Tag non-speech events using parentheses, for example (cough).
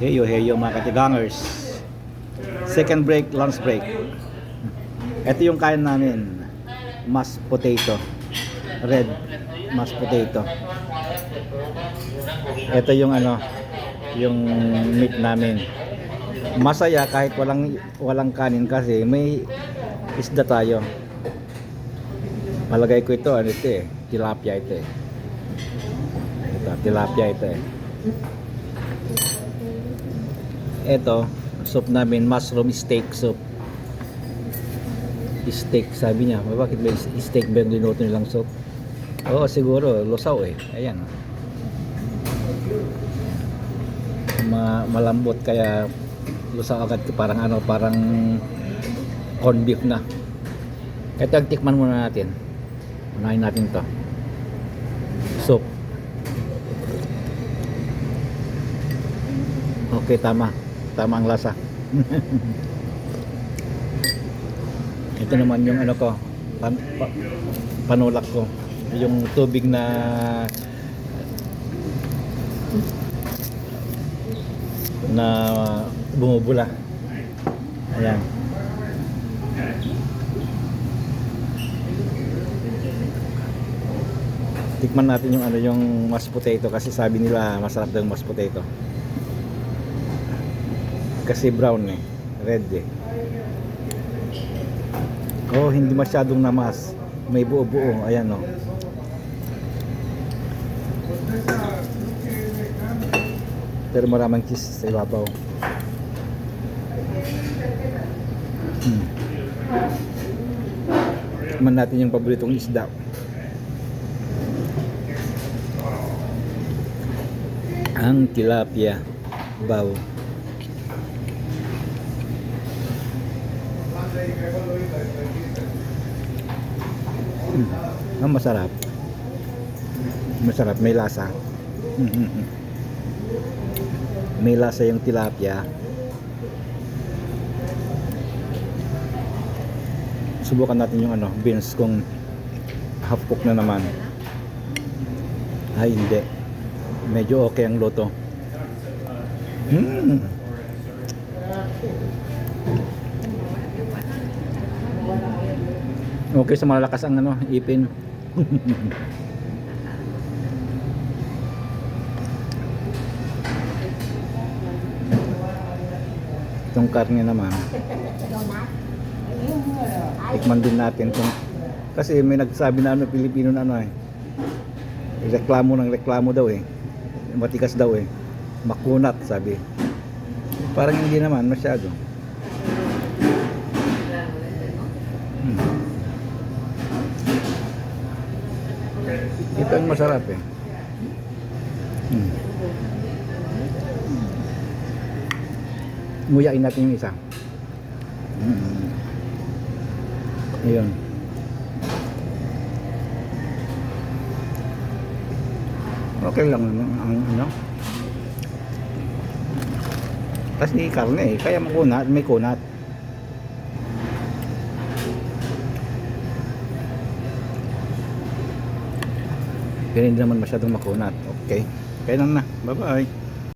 Heyo, heyo mga katigangers. Second break, lunch break. Ito yung kain namin. Mashed potato. Red mashed potato. Ito yung ano, yung meat namin. Masaya kahit walang walang kanin kasi may isda tayo. Malagay ko ito, ano ito eh, tilapia ito eh. Ito, tilapia ito eh. Ito, soup namin, mushroom steak soup. Steak, sabi niya. Bakit ba yung steak ba yung linuto nilang soup? Oo, siguro, lusaw eh. Ayan. Ma malambot kaya lusaw agad parang ano, parang corned beef na. Ito ang tikman muna natin. Unahin natin to. Soup. Okay, tama. Tama ang lasa. Ito naman yung ano ko, pan, pa- panulak ko. Yung tubig na na bumubula. Ayan. Tikman natin yung ano yung mashed potato kasi sabi nila masarap daw yung mashed potato. Kasi brown eh, red eh. Oh, hindi masyadong namas. May buo-buo, ayan oh. Pero maraming cheese sa ibabaw. Hmm. Tikman natin yung paboritong isda. Ang tilapia baw. Hmm. Ang masarap. Masarap, may lasa. Mhm. (laughs) may lasa yung tilapia. Subukan natin yung ano, beans kung half cook na naman. Ay, hindi. Medyo okay ang luto. Mm. Okay sa malakas ang ano, ipin. Itong karne naman, tikman din natin kung kasi may nagsabi na ano Pilipino na ano eh. Reklamo ng reklamo daw eh. Matikas daw eh. Makunat sabi. Parang hindi naman masyado. Hmm. Ito ang masarap eh. Hmm. Nguyain natin yung isa. Hmm. Ayun. Okay lang naman ang ano. Kasi karne eh, kaya makunat, may kunat. Pero hindi naman masyadong makunat. Okay. Kaya lang na. Bye-bye.